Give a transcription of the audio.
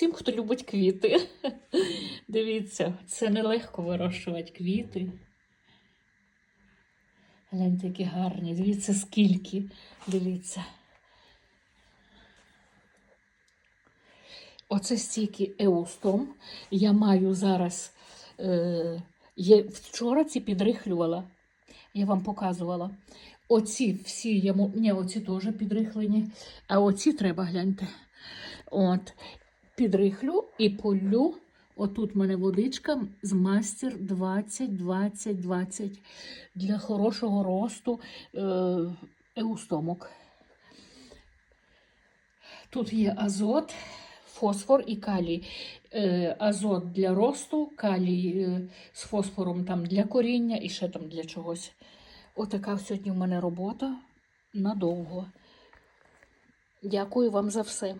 всім, хто любить квіти. Дивіться, це нелегко вирощувати квіти. Гляньте, які гарні. Дивіться, скільки. Дивіться. Оце стільки еустом. Я маю зараз. Е, є, вчора ці підрихлювала. Я вам показувала. Оці всі, я, ні, оці теж підрихлені, а оці треба гляньте. От, підрихлю і полю. Отут в мене водичка з мастер 20, 20, 20 для хорошого росту е, еустомок. Тут є азот, фосфор і калій. Е, азот для росту, калій е, з фосфором там для коріння і ще там для чогось. Отака сьогодні в мене робота надовго. Дякую вам за все.